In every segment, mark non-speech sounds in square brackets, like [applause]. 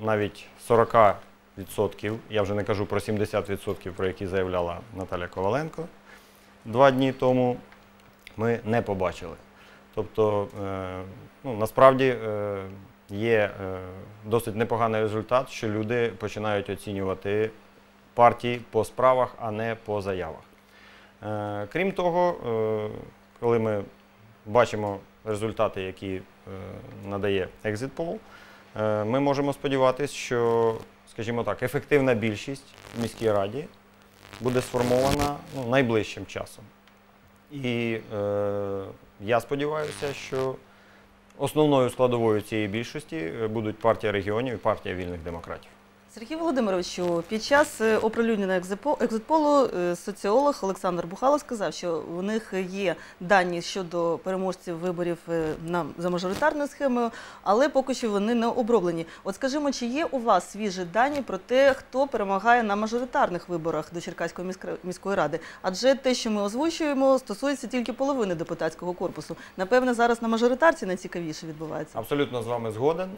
навіть 40%, я вже не кажу про 70%, про які заявляла Наталя Коваленко два дні тому, ми не побачили. Тобто, е, ну, насправді е, є е, досить непоганий результат, що люди починають оцінювати партії по справах, а не по заявах. Крім того, коли ми бачимо результати, які надає Exit ми можемо сподіватися, що, скажімо так, ефективна більшість в міській раді буде сформована ну, найближчим часом. І е, я сподіваюся, що основною складовою цієї більшості е, будуть партія регіонів і партія вільних демократів. Сергій Володимировичу, під час е, оприлюднення екзипо- екзитполу е, соціолог Олександр Бухало сказав, що у них є дані щодо переможців виборів е, за мажоритарною схемою, але поки що вони не оброблені. От скажімо, чи є у вас свіжі дані про те, хто перемагає на мажоритарних виборах до Черкаської міської ради? Адже те, що ми озвучуємо, стосується тільки половини депутатського корпусу. Напевне, зараз на мажоритарці найцікавіше відбувається. Абсолютно з вами згоден.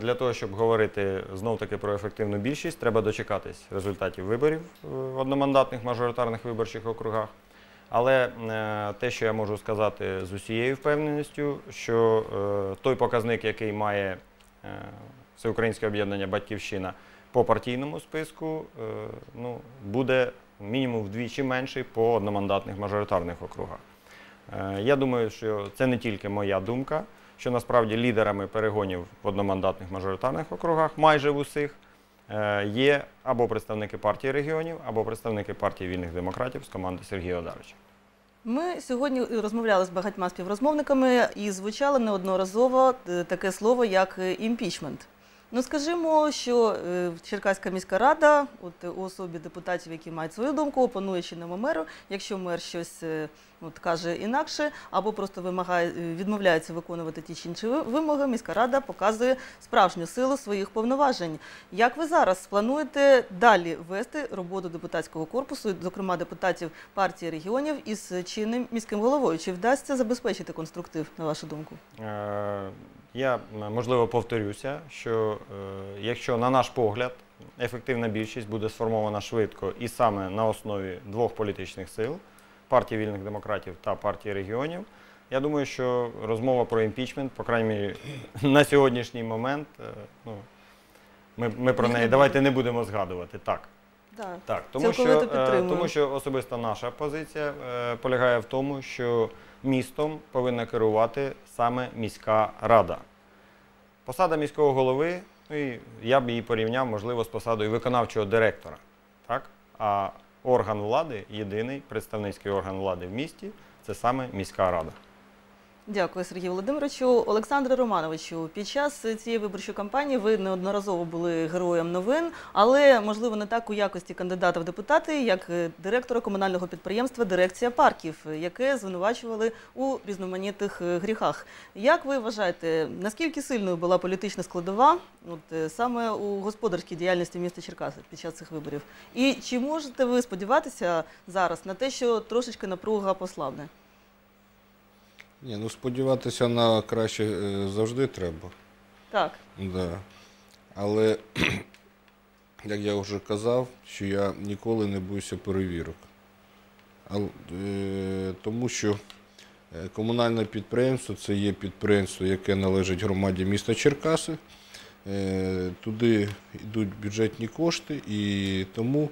Для того, щоб говорити знов таки про ефективну більшість, треба дочекатись результатів виборів в одномандатних мажоритарних виборчих округах. Але е, те, що я можу сказати з усією впевненістю, що е, той показник, який має е, Всеукраїнське об'єднання Батьківщина по партійному списку, ну, буде мінімум вдвічі менший по одномандатних мажоритарних округах. Я думаю, що це не тільки моя думка, що насправді лідерами перегонів в одномандатних мажоритарних округах майже в усіх є або представники партії регіонів, або представники партії вільних демократів з команди Сергія Одарича. Ми сьогодні розмовляли з багатьма співрозмовниками і звучало неодноразово е, таке слово, як е, імпічмент. Ну, скажімо, що е, Черкаська міська рада, от у особі депутатів, які мають свою думку, опонує чинному меру, якщо мер щось е, от, каже інакше, або просто вимагає, е, відмовляється виконувати ті чи інші вимоги, міська рада показує справжню силу своїх повноважень. Як ви зараз плануєте далі вести роботу депутатського корпусу, зокрема депутатів партії регіонів із чинним міським головою? Чи вдасться забезпечити конструктив, на вашу думку? Е, Я можливо повторюся, що е, якщо на наш погляд ефективна більшість буде сформована швидко і саме на основі двох політичних сил партії вільних демократів та партії регіонів, я думаю, що розмова про імпічмент, по крайній мірі, [laughs] на сьогоднішній момент, е, ну, ми, ми про неї давайте не будемо згадувати. Так. Да. Так, тому що, е, підтримую. тому що особисто наша позиція е, полягає в тому, що містом повинна керувати саме міська рада. Посада міського голови, ну і я б її порівняв, можливо, з посадою виконавчого директора. Так? А орган влади, єдиний представницький орган влади в місті, це саме міська рада. Дякую, Сергію Володимировичу. Олександре Романовичу, під час цієї виборчої кампанії ви неодноразово були героєм новин, але можливо не так у якості кандидата в депутати, як е, директора комунального підприємства Дирекція парків, яке звинувачували у різноманітних е, гріхах. Як ви вважаєте, наскільки сильною була політична складова от, е, саме у господарській діяльності міста Черкаси під час цих виборів? І чи можете ви сподіватися зараз на те, що трошечки напруга послабне? Ні, ну сподіватися на краще е, завжди треба. Так. Да. Але, [clears throat] як я вже казав, що я ніколи не боюся перевірок. Ал- е, Тому що е, комунальне підприємство це є підприємство, яке належить громаді міста Черкаси. Е, Туди йдуть бюджетні кошти, і тому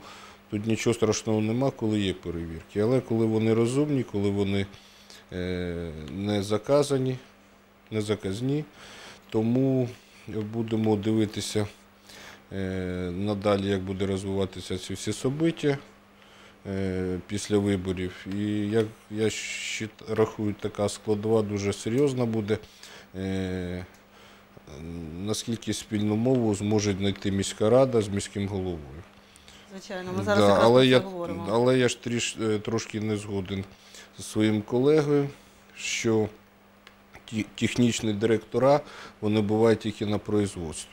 тут нічого страшного нема, коли є перевірки. Але коли вони розумні, коли вони не заказані, не заказні, тому будемо дивитися е, надалі, як буде розвиватися ці всі собиття е, після виборів. І як я рахую, така складова дуже серйозна буде. Е, Наскільки спільну мову зможе знайти міська рада з міським головою. Звичайно, ми зараз Да, але, я, говоримо. але я ж тріш, е, трошки не згоден своїм колегою, що технічні директора вони бувають тільки на производстві.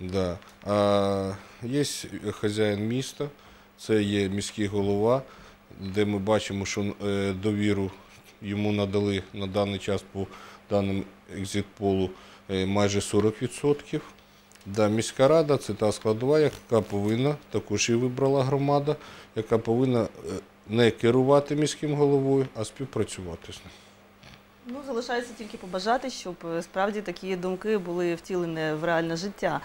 Да. А є хазяїн міста, це є міський голова, де ми бачимо, що е, довіру йому надали на даний час по даним екзитполу е, майже 40%. Да, міська рада це та складова, яка повинна, також і вибрала громада, яка повинна е, не керувати міським головою, а співпрацювати з ним. Ну, залишається тільки побажати, щоб е, справді такі думки були втілені в реальне життя.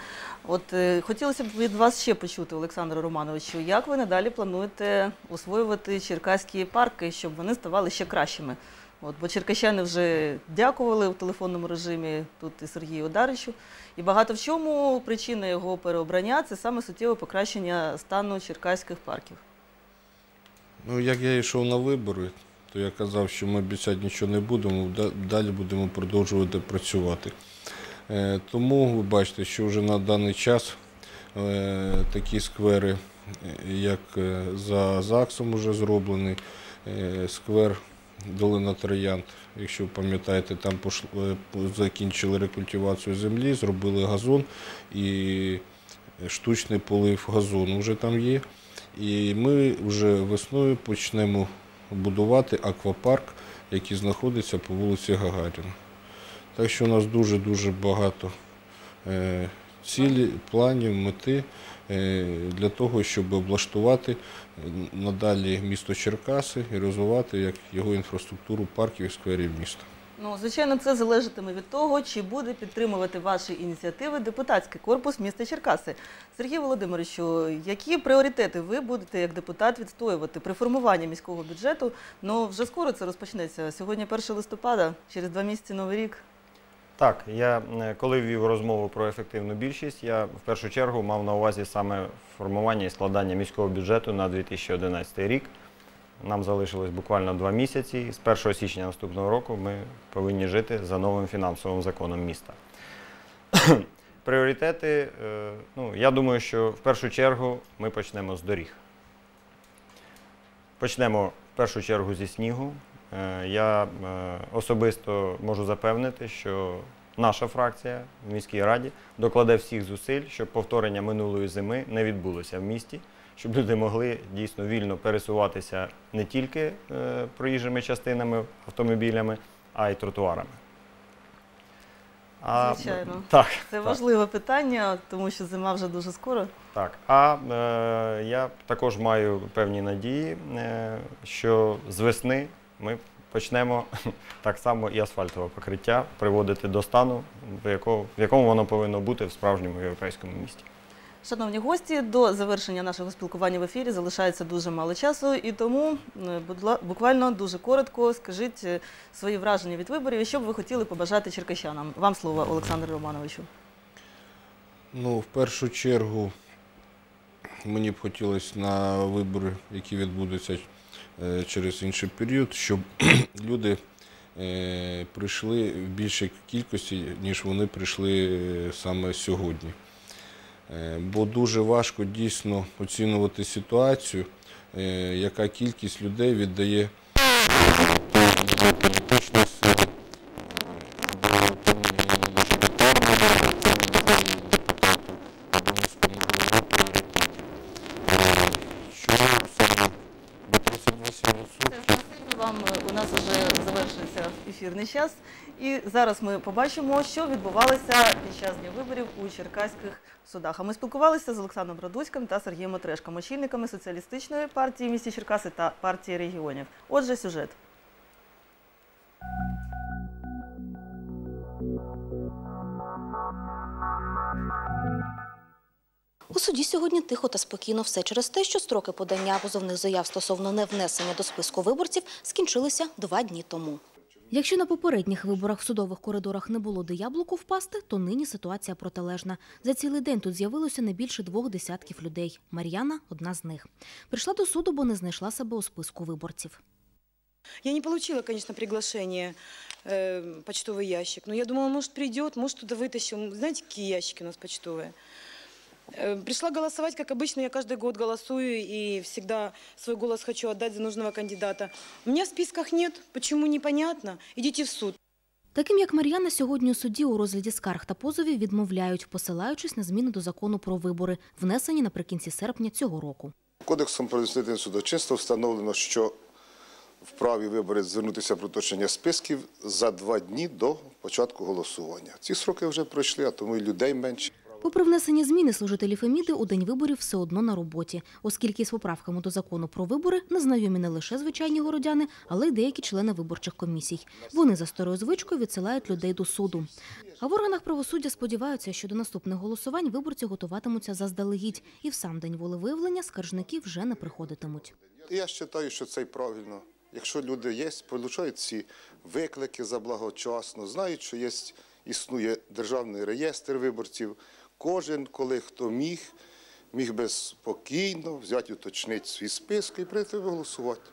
От е, хотілося б від вас ще почути, Олександре Романовичу, як ви надалі плануєте освоювати черкаські парки, щоб вони ставали ще кращими? От, бо черкащани вже дякували в телефонному режимі тут і Сергію Одаричу. І багато в чому причина його переобрання це саме суттєве покращення стану черкаських парків. Ну, як я йшов на вибори, то я казав, що ми обіцяти нічого не будемо, далі будемо продовжувати працювати. Е, Тому ви бачите, що вже на даний час е, такі сквери, е, як за ЗАГСом вже зроблений, сквер Долина Троянд, якщо пам'ятаєте, там е, закінчили рекультивацію землі, зробили газон і штучний полив газону вже там є. І ми вже весною почнемо будувати аквапарк, який знаходиться по вулиці Гагаріна. Так що у нас дуже-дуже багато е, цілі, планів, мети е, для того, щоб облаштувати надалі місто Черкаси і розвивати як його інфраструктуру парків і скверів міста. Ну, звичайно, це залежатиме від того, чи буде підтримувати ваші ініціативи депутатський корпус міста Черкаси. Сергій Володимировичу, які пріоритети ви будете як депутат відстоювати при формуванні міського бюджету? Ну вже скоро це розпочнеться. Сьогодні 1 листопада, через два місяці новий рік. Так, я е, коли вів розмову про ефективну більшість, я в першу чергу мав на увазі саме формування і складання міського бюджету на 2011 рік. Нам залишилось буквально два місяці. З 1 січня наступного року ми повинні жити за новим фінансовим законом міста. [coughs] Пріоритети, е, ну, я думаю, що в першу чергу ми почнемо з доріг. Почнемо в першу чергу зі снігу. Е, Я е, особисто можу запевнити, що наша фракція в міській раді докладе всіх зусиль, щоб повторення минулої зими не відбулося в місті, щоб люди могли дійсно вільно пересуватися не тільки е, проїжджими частинами, автомобілями, а й тротуарами. А, Звичайно. Так, Це так. важливе питання, тому що зима вже дуже скоро. Так, а е, я також маю певні надії, е, що з весни ми почнемо [laughs] так само і асфальтове покриття приводити до стану, в якому, в якому воно повинно бути в справжньому європейському місті. Шановні гості, до завершення нашого спілкування в ефірі залишається дуже мало часу, і тому е, буквально дуже коротко скажіть е, свої враження від виборів і що б ви хотіли побажати черкащанам. Вам слово, Олександр Романовичу. Ну, в першу чергу, мені б хотілося на вибори, які відбудуться е, через інший період, щоб [clears throat] люди прийшли в більшій кількості, ніж вони прийшли саме сьогодні. Е, Бо дуже важко дійсно оцінювати ситуацію, е, яка кількість людей віддає політичні сили. Що саме до 38%? Вам е, у нас вже завершився ефірний час, і зараз ми побачимо, що відбувалося під час дня виборів у черкаських судах. А ми спілкувалися з Олександром Радуцьким та Сергієм Отрешком, очільниками соціалістичної партії місті Черкаси та партії регіонів. Отже, сюжет. У суді сьогодні тихо та спокійно все через те, що строки подання позовних заяв стосовно невнесення до списку виборців скінчилися два дні тому. Якщо на попередніх виборах в судових коридорах не було де яблуку впасти, то нині ситуація протилежна. За цілий день тут з'явилося не більше двох десятків людей. Мар'яна – одна з них. Прийшла до суду, бо не знайшла себе у списку виборців. Я не получила, конечно, приглашение э, почтовый ящик, но я думала, может, придет, может, туда вытащил. Знаете, какие ящики у нас почтовые? Э, Пришла голосовать, как обычно, я каждый год голосую и всегда свой голос хочу отдать за нужного кандидата. У меня в списках нет, почему непонятно. Идите в суд. Таким як Мар'яна, сьогодні у суді у розгляді скарг та позовів відмовляють, посилаючись на зміни до закону про вибори, внесені наприкінці серпня цього року. Кодексом про адміністративне судочинство встановлено, що вправі виборець звернутися про уточнення списків за два дні до початку голосування. Ці сроки вже пройшли, а тому і людей менше. Попри внесення зміни, служителі Феміди у день виборів все одно на роботі, оскільки з поправками до закону про вибори не знайомі не лише звичайні городяни, але й деякі члени виборчих комісій. Вони за старою звичкою відсилають людей до суду. А в органах правосуддя сподіваються, що до наступних голосувань виборці готуватимуться заздалегідь, і в сам день волевиявлення скаржники вже не приходитимуть. Я вважаю, що це правильно. Якщо люди є, получають ці виклики заблагочасно, знають, що є, існує державний реєстр виборців, кожен, коли хто міг, міг би спокійно взяти, уточнити свій список і прийти голосувати.